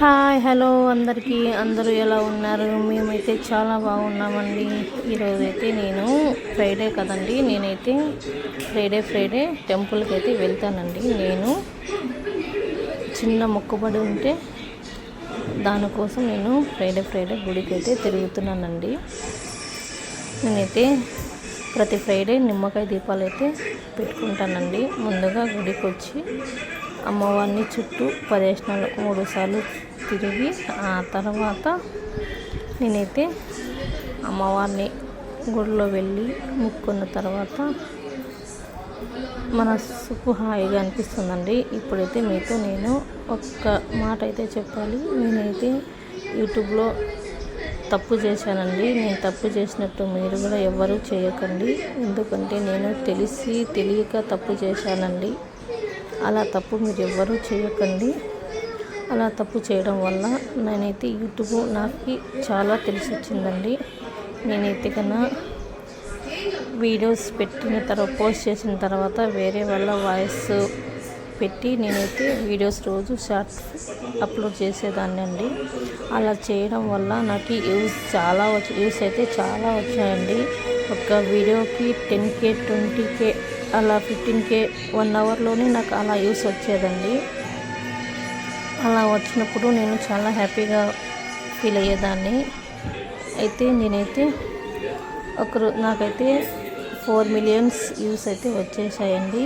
Hi hello అందరికీ. అందరూ ఎలా ఉన్నారు? మేమైతే చాలా బాగున్నామండి. ఈరోజు అయితే నేను ఫ్రైడే కదండి. నేనైతే ఫ్రైడే ఫ్రైడే టెంపుల్కి అయితే వెళ్తానండి. నేను చిన్న మొక్కుబడి ఉంటే దానికోసం నేను ఫ్రైడే ఫ్రైడే గుడికి అయితే తిరుగుతున్నానండి. నేనైతే ప్రతి ఫ్రైడే నిమ్మకాయ దీపాలు అయితే పెట్టుకుంటానండి. ముందుగా గుడికి వచ్చి అమ్మవారిని చుట్టూ ప్రదక్షిణాలు మూడు సార్లు తిరిగి ఆ తర్వాత నేనైతే అమ్మవారిని గుడిలో వెళ్ళి ముక్కున్న తర్వాత మనసుకు హాయిగా అనిపిస్తుందండి. ఇప్పుడైతే మీతో నేను ఒక్క మాట అయితే చెప్పాలి. నేనైతే యూట్యూబ్లో తప్పు చేశానండి. నేను తప్పు చేసినట్టు మీరు కూడా ఎవ్వరూ చేయకండి. ఎందుకంటే నేను తెలిసి తెలియక తప్పు చేశానండి. అలా తప్పు మీరు ఎవ్వరూ చేయకండి. అలా తప్పు చేయడం వల్ల నేనైతే యూట్యూబ్ నాకు చాలా తెలిసి వచ్చిందండి నేనైతే కన్నా వీడియోస్ పెట్టిన తర్వాత పోస్ట్ చేసిన తర్వాత వేరే వాళ్ళ వాయిస్ పెట్టి నేనైతే వీడియోస్ రోజు షార్ట్ అప్లోడ్ చేసేదాన్ని అండి అలా చేయడం వల్ల నాకు యూస్ చాలా వచ్చి యూస్ అయితే చాలా వచ్చాయండి. ఒక వీడియోకి టెన్ కే ట్వంటీ కే అలా ఫిఫ్టీన్ కే వన్ అవర్లోనే నాకు అలా యూస్ వచ్చేదండి. అలా వచ్చినప్పుడు నేను చాలా హ్యాపీగా ఫీల్ అయ్యేదాన్ని. అయితే నేనైతే ఒకరు నాకైతే ఫోర్ మిలియన్స్ యూస్ అయితే వచ్చేసాయండి.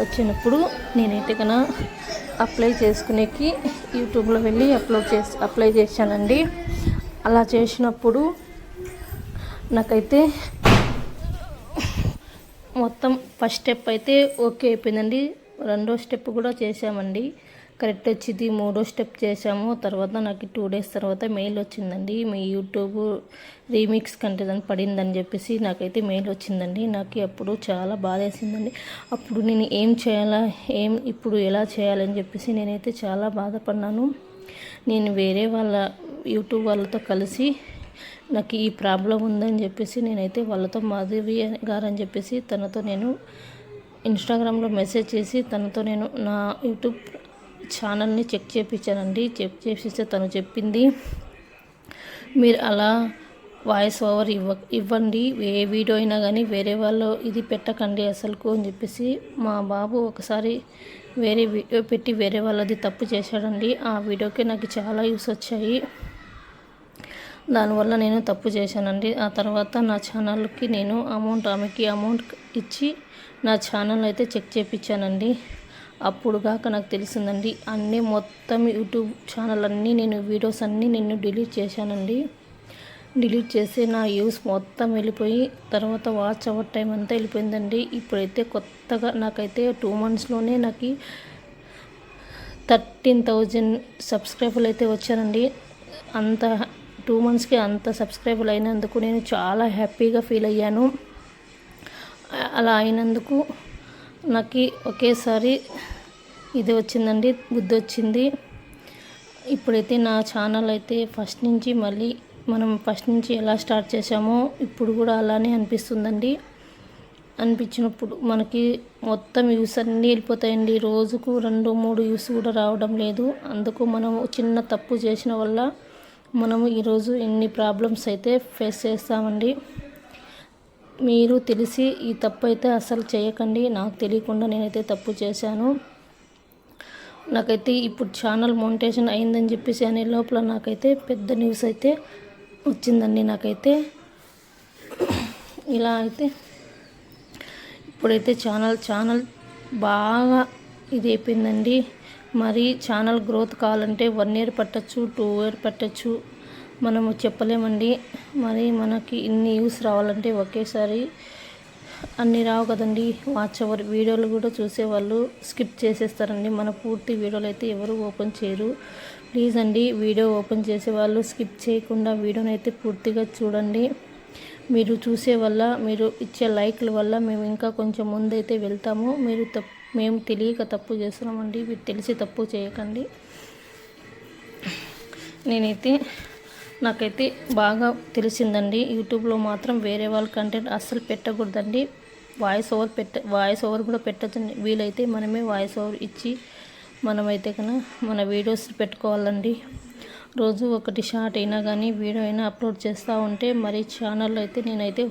వచ్చినప్పుడు నేనైతే కన్నా అప్లై చేసుకునేకి యూట్యూబ్లో వెళ్ళి అప్లోడ్ చేసి అప్లై చేశానండి. అలా చేసినప్పుడు నాకైతే మొత్తం ఫస్ట్ స్టెప్ అయితే ఓకే అయిపోయిందండి. రెండో స్టెప్ కూడా చేసామండి కరెక్ట్ వచ్చింది మూడో స్టెప్ చేసాము తర్వాత నాకు టూ డేస్ తర్వాత మెయిల్ వచ్చిందండి. మీ యూట్యూబ్ రీమిక్స్ కంటెంట్ పడిందని చెప్పేసి నాకైతే మెయిల్ వచ్చిందండి. నాకు అప్పుడు చాలా బాధ వేసిందండి అప్పుడు నేను ఏం చేయాలా ఏం ఇప్పుడు ఎలా చేయాలని చెప్పేసి నేనైతే చాలా బాధపడినాను నేను వేరే వాళ్ళ యూట్యూబ్ వాళ్ళతో కలిసి నాకు ఈ ప్రాబ్లం ఉందని చెప్పేసి నేనైతే వాళ్ళతో మాధవి గారు అని చెప్పేసి తనతో నేను ఇన్స్టాగ్రామ్లో మెసేజ్ చేసి తనతో నేను నా యూట్యూబ్ ఛానల్ని చెక్ చేయించానండి చెక్ చేపిస్తే తను చెప్పింది మీరు అలా వాయిస్ ఓవర్ ఇవ్వ ఇవ్వండి. ఏ వీడియో అయినా కానీ వేరే వాళ్ళు ఇది పెట్టకండి అసలుకు అని చెప్పేసి మా బాబు ఒకసారి వేరే వీడియో పెట్టి వేరే వాళ్ళది తప్పు చేశాడండి. ఆ వీడియోకి నాకు చాలా యూస్ వచ్చాయి. దానివల్ల నేను తప్పు చేశానండి. ఆ తర్వాత నా ఛానల్కి నేను అమౌంట్ ఆమెకి అమౌంట్ ఇచ్చి నా ఛానల్ అయితే చెక్ చేయించానండి అప్పుడు కాక నాకు తెలిసిందండి అన్నీ మొత్తం యూట్యూబ్ ఛానల్ అన్నీ నేను వీడియోస్ అన్నీ నేను డిలీట్ చేశానండి. డిలీట్ చేసి నా యూస్ మొత్తం వెళ్ళిపోయి తర్వాత వాచ్ అవర్ టైం అంతా వెళ్ళిపోయిందండి. ఇప్పుడైతే కొత్తగా నాకైతే టూ మంత్స్లోనే నాకు థర్టీన్ థౌజండ్ సబ్స్క్రైబర్లు అయితే వచ్చానండి. అంత టూ మంత్స్కి అంత సబ్స్క్రైబర్లు అయినందుకు నేను చాలా హ్యాపీగా ఫీల్ అయ్యాను. అలా అయినందుకు నాకు ఒకేసారి ఇది వచ్చిందండి బుద్ధి వచ్చింది. ఇప్పుడైతే నా ఛానల్ అయితే ఫస్ట్ నుంచి మళ్ళీ మనం ఫస్ట్ నుంచి ఎలా స్టార్ట్ చేసామో ఇప్పుడు కూడా అలానే అనిపిస్తుందండి. అనిపించినప్పుడు మనకి మొత్తం యూస్ అన్నీ వెళ్ళిపోతాయండి. రోజుకు రెండు మూడు యూస్ కూడా రావడం లేదు. అందుకు మనం చిన్న తప్పు చేసిన వల్ల మనము ఈరోజు ఎన్ని ప్రాబ్లమ్స్ అయితే ఫేస్ చేస్తామండి. మీరు తెలిసి ఈ తప్పు అయితే అసలు చేయకండి. నాకు తెలియకుండా నేనైతే తప్పు చేశాను. నాకైతే ఇప్పుడు ఛానల్ మోనిటేషన్ అయిందని చెప్పేసి అనే లోపల నాకైతే పెద్ద న్యూస్ అయితే వచ్చిందండి నాకైతే. ఇలా అయితే ఇప్పుడైతే ఛానల్ ఛానల్ బాగా ఇది అయిపోయిందండి. మరి ఛానల్ గ్రోత్ కావాలంటే వన్ ఇయర్ పట్టచ్చు టూ ఇయర్ పట్టచ్చు. మనము చెప్పలేమండి. మరి మనకి ఇన్ని యూస్ రావాలంటే ఒకేసారి అన్నీ రావు కదండి. వాచ్ అవర్ వీడియోలు కూడా చూసేవాళ్ళు స్కిప్ చేసేస్తారండి. మన పూర్తి వీడియోలు అయితే ఎవరు ఓపెన్ చేయరు. ప్లీజ్ అండి వీడియో ఓపెన్ చేసే వాళ్ళు స్కిప్ చేయకుండా వీడియోని అయితే పూర్తిగా చూడండి. మీరు చూసే వల్ల మీరు ఇచ్చే లైక్ల వల్ల మేము ఇంకా కొంచెం ముందైతే వెళ్తాము. మీరు తప్పు మేము తెలియక తప్పు చేస్తున్నామండి. మీరు తెలిసి తప్పు చేయకండి. నేనైతే నాకైతే బాగా తెలిసిందండి. యూట్యూబ్లో మాత్రం వేరే వాళ్ళ కంటెంట్ అస్సలు పెట్టకూడదండి. వాయిస్ ఓవర్ పెట్ట వాయిస్ ఓవర్ కూడా పెట్టద్దండి వీలైతే మనమే వాయిస్ ఓవర్ ఇచ్చి మనమైతే కన్నా మన వీడియోస్ పెట్టుకోవాలండి. రోజు ఒకటి షార్ట్ అయినా కానీ వీడియో అయినా అప్లోడ్ చేస్తూ ఉంటే మరి ఛానల్లో అయితే నేనైతే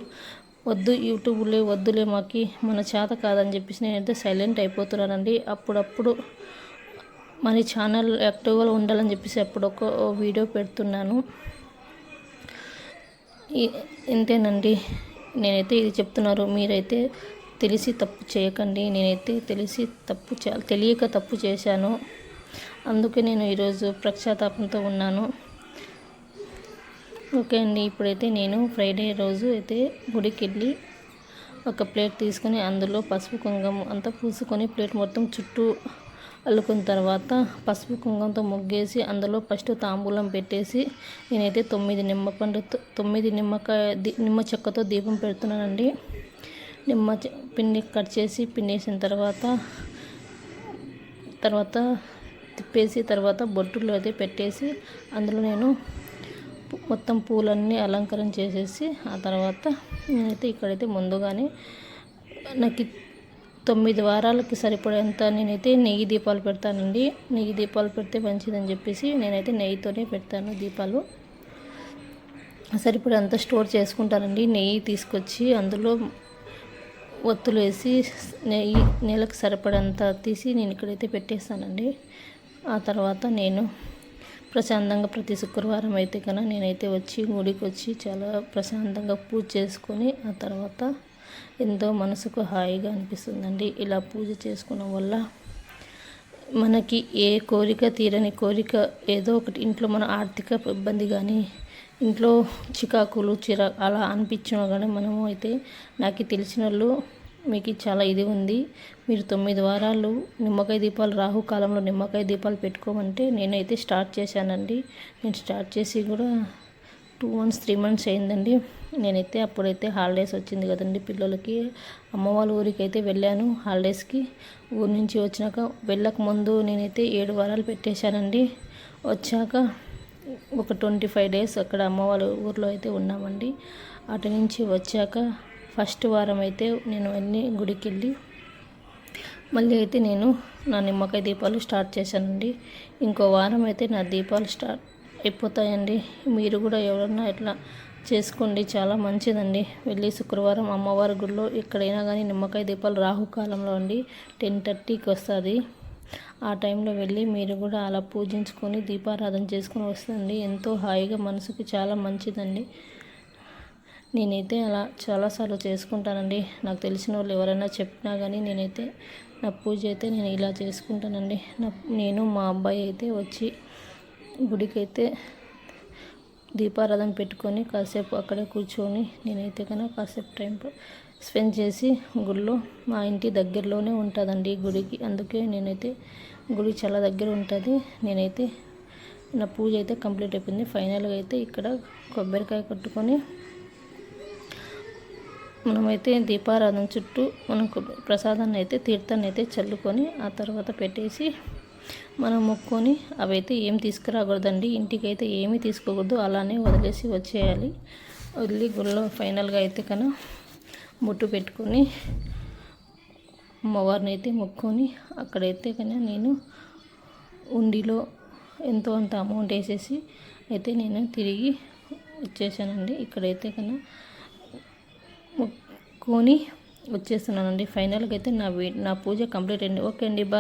వద్దు యూట్యూబ్లే వద్దులే మాకి మన చేత కాదని చెప్పేసి నేనైతే సైలెంట్ అయిపోతున్నానండి. అప్పుడప్పుడు మరి ఛానల్ యాక్టివ్గా ఉండాలని చెప్పేసి అప్పుడు ఒక వీడియో పెడుతున్నాను. ఇంతేనండి. నేనైతే ఇది చెప్తున్నారు. మీరైతే తెలిసి తప్పు చేయకండి. నేనైతే తెలిసి తప్పు తెలియక తప్పు చేశాను. అందుకే నేను ఈరోజు ప్రక్షాతాపంతో ఉన్నాను. ఓకే అండి. ఇప్పుడైతే నేను ఫ్రైడే రోజు అయితే గుడికి వెళ్ళి ఒక ప్లేట్ తీసుకొని అందులో పసుపు కుంగం అంతా పూసుకొని ప్లేట్ మొత్తం చుట్టూ అల్లుకున్న తర్వాత పసుపు కుంగంతో ముగ్గేసి అందులో ఫస్ట్ తాంబూలం పెట్టేసి నేనైతే తొమ్మిది నిమ్మపండు తొమ్మిది నిమ్మకాయ నిమ్మ చెక్కతో దీపం పెడుతున్నానండి. నిమ్మ పిండి కట్ చేసి పిండేసిన తర్వాత తర్వాత తిప్పేసి తర్వాత బొట్టులు అయితే పెట్టేసి అందులో నేను మొత్తం పూలన్నీ అలంకరణ చేసేసి ఆ తర్వాత నేనైతే ఇక్కడైతే ముందుగానే నాకు తొమ్మిది వారాలకి సరిపడేంత నేనైతే నెయ్యి దీపాలు పెడతానండి. నెయ్యి దీపాలు పెడితే మంచిదని చెప్పేసి నేనైతే నెయ్యితోనే పెడతాను దీపాలు. సరిపడేంత స్టోర్ చేసుకుంటానండి. నెయ్యి తీసుకొచ్చి అందులో ఒత్తులు వేసి నెయ్యి నెలకు సరిపడంత తీసి నేను ఇక్కడైతే పెట్టేస్తానండి. ఆ తర్వాత నేను ప్రశాంతంగా ప్రతి శుక్రవారం అయితే కన్నా నేనైతే వచ్చి గుడికి వచ్చి చాలా ప్రశాంతంగా పూజ చేసుకొని ఆ తర్వాత ఎంతో మనసుకు హాయిగా అనిపిస్తుందండి. ఇలా పూజ చేసుకోవడం వల్ల మనకి ఏ కోరిక తీరని కోరిక ఏదో ఒకటి ఇంట్లో మన ఆర్థిక ఇబ్బంది కానీ ఇంట్లో చికాకులు చిరా అలా అనిపించినా కానీ మనము అయితే నాకు తెలిసిన వాళ్ళు మీకు చాలా ఇది ఉంది. మీరు తొమ్మిది వారాలు నిమ్మకాయ దీపాలు రాహుకాలంలో నిమ్మకాయ దీపాలు పెట్టుకోమంటే నేనైతే స్టార్ట్ చేశానండి. నేను స్టార్ట్ చేసి కూడా టూ మంత్స్ త్రీ మంత్స్ అయిందండి. నేనైతే అప్పుడైతే హాలిడేస్ వచ్చింది కదండి పిల్లలకి. అమ్మ వాళ్ళ ఊరికి అయితే వెళ్ళాను హాలిడేస్కి. ఊరి నుంచి వచ్చినాక వెళ్ళక ముందు నేనైతే ఏడు వారాలు పెట్టేశానండి. వచ్చాక ఒక ట్వంటీ ఫైవ్ డేస్ అక్కడ అమ్మ వాళ్ళ ఊర్లో అయితే ఉన్నామండి. అటు నుంచి వచ్చాక ఫస్ట్ వారం అయితే నేను అన్ని గుడికి వెళ్ళి మళ్ళీ అయితే నేను నా నిమ్మకాయ దీపాలు స్టార్ట్ చేశానండి. ఇంకో వారం అయితే నా దీపాలు స్టార్ట్ అయిపోతాయండి. మీరు కూడా ఎవరన్నా ఇట్లా చేసుకోండి. చాలా మంచిదండి. వెళ్ళి శుక్రవారం అమ్మవారి గుడిలో ఎక్కడైనా కానీ నిమ్మకాయ దీపాలు రాహుకాలంలో అండి. టెన్ థర్టీకి వస్తుంది. ఆ టైంలో వెళ్ళి మీరు కూడా అలా పూజించుకొని దీపారాధన చేసుకొని వస్తుంది ఎంతో హాయిగా మనసుకి చాలా మంచిదండి. నేనైతే అలా చాలాసార్లు చేసుకుంటానండి. నాకు తెలిసిన వాళ్ళు ఎవరైనా చెప్పినా కానీ నేనైతే నా పూజ అయితే నేను ఇలా చేసుకుంటానండి. నా నేను మా అబ్బాయి అయితే వచ్చి గుడికైతే దీపారాధన పెట్టుకొని కాసేపు అక్కడే కూర్చొని నేనైతే కన్నా కాసేపు టైం స్పెండ్ చేసి గుడిలో మా ఇంటి దగ్గరలోనే ఉంటుందండి గుడికి. అందుకే నేనైతే గుడి చాలా దగ్గర ఉంటుంది. నేనైతే నా పూజ అయితే కంప్లీట్ అయిపోయింది. ఫైనల్గా అయితే ఇక్కడ కొబ్బరికాయ కొట్టుకొని మనమైతే దీపారాధన చుట్టూ మనం ప్రసాదాన్ని అయితే తీర్థాన్ని అయితే చల్లుకొని ఆ తర్వాత పెట్టేసి మనం మొక్కుకొని అవైతే ఏం తీసుకురాకూడదండి. ఇంటికైతే ఏమి ఏమీ తీసుకోకూడదు. అలానే వదిలేసి వచ్చేయాలి. వదిలి గుళ్ళో ఫైనల్గా అయితే కన్నా ముట్టు పెట్టుకొని అమ్మవారిని అయితే మొక్కుకొని అక్కడైతే కన్నా నేను ఉండిలో ఎంతో అంత అమౌంట్ వేసేసి అయితే నేను తిరిగి వచ్చేసానండి. ఇక్కడైతే కన్నా మొక్కుకొని వచ్చేస్తున్నానండి. ఫైనల్గా అయితే నా నా పూజ కంప్లీట్ అయింది. ఓకే అండి బాయ్.